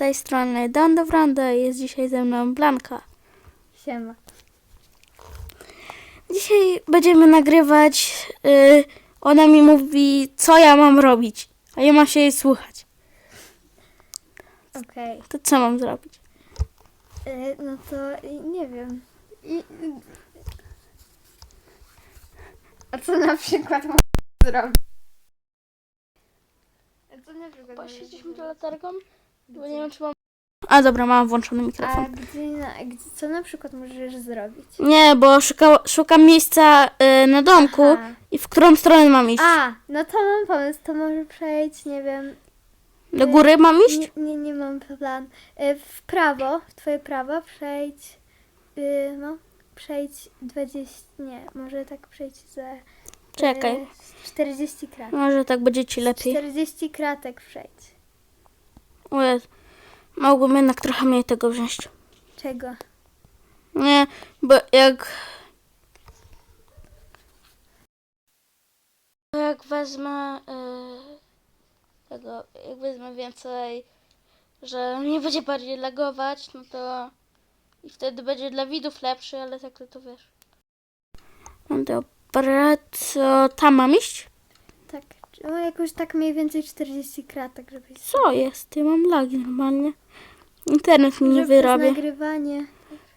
tej strony Don Dobrando i jest dzisiaj ze mną Blanka. Siema. Dzisiaj będziemy nagrywać. y, ona mi mówi, co ja mam robić, a ja mam się jej słuchać. Okej. To co mam zrobić? Y, No to nie wiem. I, a co na przykład możesz zrobić? A co na przykład możesz zrobić? latarką? Bo nie wiem, czy mam. A dobra, mam włączony A mikrofon. gdzie, na, gdzie, co na przykład możesz zrobić? Nie, bo szuka, szukam miejsca y, na domku Aha. i w którą stronę mam iść? A, no to mam pomysł, to może przejść, nie wiem. Do góry mam iść? Nie, nie, nie mam plan. Y, W prawo, w twoje prawo przejdź, y, no, przejdź 20, nie, może tak przejdź za... y, Czekaj. 40 kratek. Może tak będzie ci lepiej. 40 kratek przejdź. Mogłbym jednak trochę mniej tego wziąć. Czego? Nie, bo jak. Jak wezmę. y, tego, jak wezmę więcej, że mnie będzie bardziej lagować, no to. I wtedy będzie dla widzów lepszy, ale tak to, to wiesz. No dobra, co tam mam iść? Tak, no jakoś tak mniej więcej 40 kratek, żebyś... Co jest? Ja mam lagi normalnie. Internet mi nie Żeby wyrabia. nagrywanie.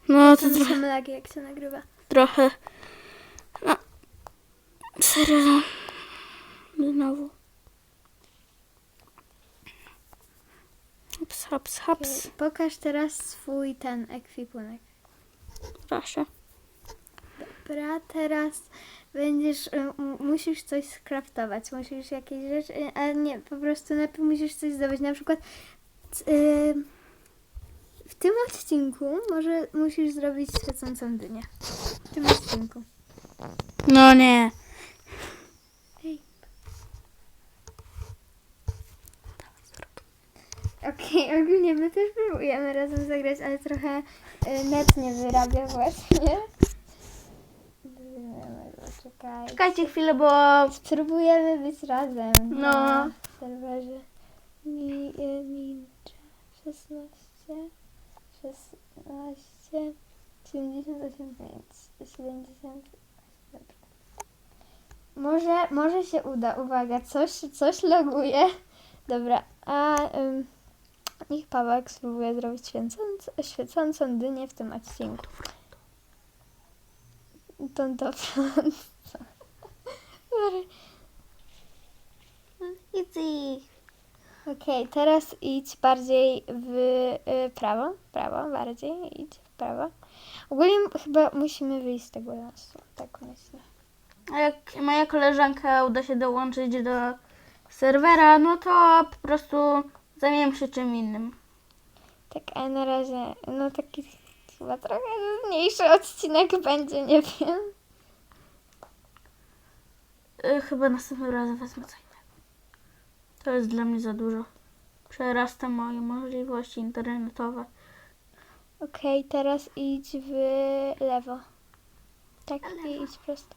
No to Tam trochę. są lagi, jak się nagrywa. trochę. No, serio. Znowu. Hops, hops, hops. Okej, Pokaż teraz swój ten ekwipunek. Proszę. Dobra, teraz będziesz, y, musisz coś skraftować, musisz jakieś rzeczy, y, ale nie, po prostu najpierw musisz coś zdobyć, na przykład y, w tym odcinku może musisz zrobić świecącą dynię. W tym odcinku. No nie. Ej. Okej, ogólnie my też próbujemy razem zagrać, ale trochę y, net nie wyrabia właśnie. Czekaj. Czekajcie chwilę, bo. Spróbujemy być razem. No. Na serwerze. Mi, y, Ninja 16, 16, 78, 5, 70. Dobra. Może, może się uda. Uwaga, coś, coś loguje. Dobra, a ym, niech Paweł spróbuje zrobić świecącą, świecącą dynię w tym odcinku. To dobrze. Easy. Okej, teraz idź bardziej w y, prawo, prawo, bardziej idź w prawo. Ogólnie chyba musimy wyjść z tego lasu, tak myślę. A jak moja koleżanka uda się dołączyć do serwera, no to po prostu zajmiemy się czym innym. Tak, a na razie, no taki chyba trochę mniejszy odcinek będzie, nie wiem. Y, Chyba następnym razem wezmę co innego. To jest dla mnie za dużo. Przerasta moje możliwości internetowe. Okej, teraz idź w lewo. Tak, i idź prosto.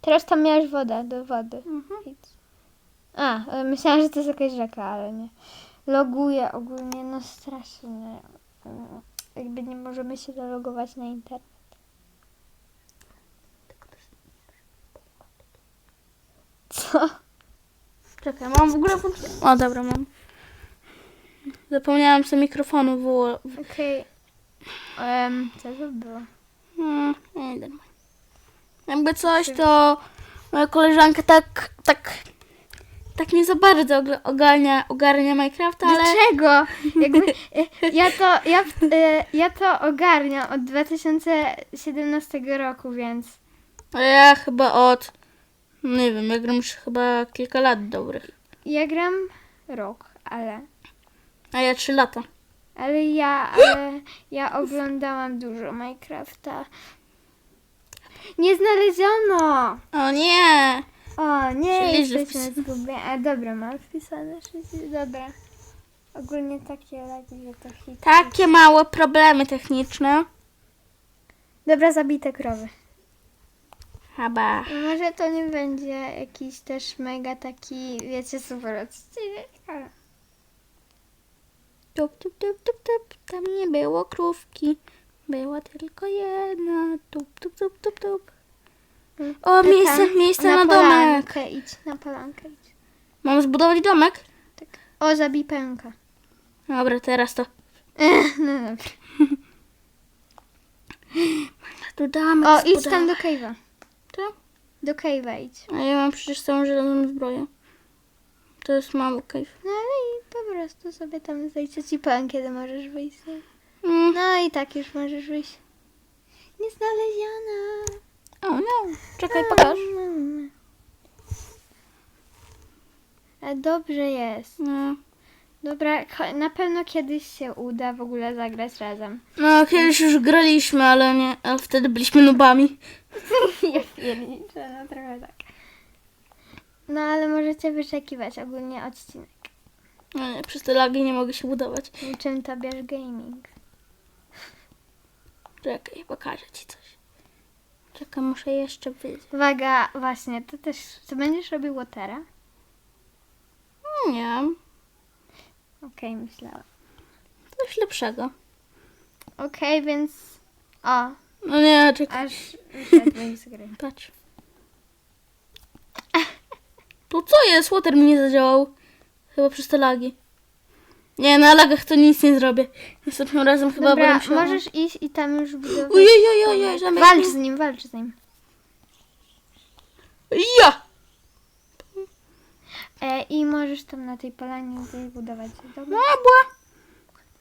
Teraz tam miałeś wodę, do wody. Mhm. Idź. A, e, myślałam, że to jest jakaś rzeka, ale nie. Loguje ogólnie, no strasznie. Mm, Jakby nie możemy się zalogować na internet. Co? Czekaj, mam w ogóle. O, dobra, mam. Zapomniałam sobie mikrofonu wyło... Okej. Em, co to było? Hmm, nie, nie, Jakby coś, to moja koleżanka tak, tak, tak nie za bardzo ogarnia, ogarnia Minecrafta, ale... Dlaczego? Jakby, e, ja, to, ja, e, ja to ogarniam od 2017 roku, więc ja chyba od, nie wiem, ja gram już chyba kilka lat dobrych, ja gram rok, ale, a ja trzy lata. ale ja, ale ja oglądałam dużo Minecrafta. Nie znaleziono! O nie! O, nie Czyli, że jesteśmy zgubieni. A dobra, mam wpisane wszystkie. Dobra. Ogólnie takie lagi, że to hit. Takie małe problemy techniczne. Dobra, zabite krowy. Chyba. No Może to nie będzie jakiś też mega taki, wiecie, super odcinek, ale... Tup, tup, tup, tup, tup. Tam nie było krówki. Była tylko jedna. Tup, tup, tup, tup, tup. O, miejsce, miejsce na, domek. polankę idź, na polankę idź. Mam zbudować domek? Tak. O, zabij pęka. Dobra, teraz to. no dobrze. Tu domek O, idź tam do cave'a. Co? Do cave'a idź. A ja mam przecież całą żelazną zbroję. To jest mały cave. No ale i po prostu sobie tam zajdzie ci pan, kiedy możesz wyjść. Mm. No i tak już możesz wyjść. Nieznaleziona. O no, czekaj, pokaż. A dobrze jest. No. Dobra, cho- na pewno kiedyś się uda w ogóle zagrać razem. no, kiedyś już graliśmy, ale nie, ale wtedy byliśmy nubami. ja pierniczę, no trochę tak. No ale możecie wyczekiwać ogólnie odcinek. No nie, przez te lagi nie mogę się budować. Czym to bierz gaming? Czekaj, pokażę ci coś. Czekaj, muszę jeszcze wyjść. Uwaga, właśnie, to też, co będziesz robił Watera? Nie, Okej, myślałam. coś lepszego. Okej, więc... O, No nie, czekaj, aż wyszedłem z gry. patrz. Tu co jest? Water mi nie zadziałał. Chyba przez te lagi. Nie, na lagach to nic nie zrobię. Następnym razem chyba Dobra, będę musiała... możesz iść i tam już budować. Ojej, zamek Walcz z nim, walcz z nim. Ja! E, I możesz tam na tej polanie gdzieś budować. No, Dobra, była.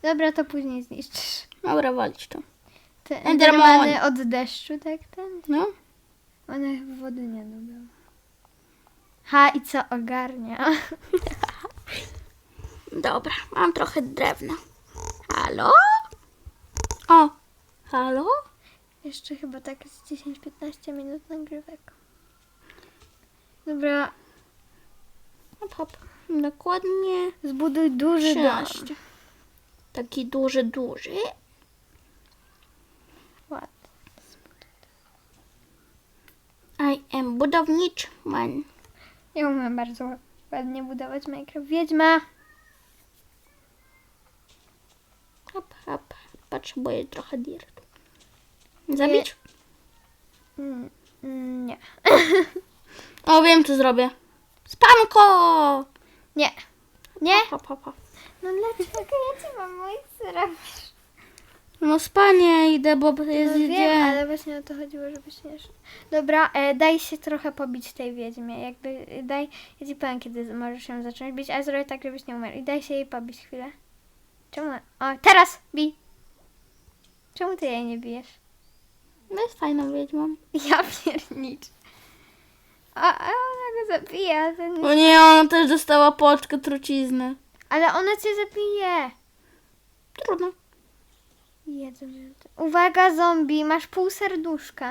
Dobra to później zniszczysz. Dobra, walić to. Te endermany od deszczu, tak ten? No. One wody nie lubią. Ha, i co ogarnia? Dobra, mam trochę drewna. Halo? O, halo? Jeszcze chyba tak z 10-15 minut nagrywek. Dobra, Hop, hop. Dokładnie zbuduj duży dom. 13. Taki duży, duży. Ładnie. I am budowniczy man. Ja umiem bardzo ładnie budować Minecraft. Wiedźma! Hop, hop. Potrzebuję trochę dirtu. Zabić? Mm, mm, nie. O, wiem co zrobię. Spanko! Nie. Nie? Hop, hop, hop. No dlaczego ja ci mam moich robisz? No spanie idę, bo jest No wiem, dzień. ale właśnie o to chodziło, żebyś nie szedł. Dobra, e, daj się trochę pobić tej wiedźmie. Jakby, e, daj, ja ci powiem, kiedy możesz ją zacząć bić, ale zrobię tak, żebyś nie umarł. I daj się jej pobić chwilę. Czemu? O, teraz! Bij! Czemu ty jej nie bijesz? No jest fajną wiedźmą. Ja piernicz. A, a ona go zabija, ten... O nie, ona też dostała płaczkę trucizny. ale ona cię zabije. Trudno. Jezu, Uwaga, zombie, masz pół serduszka.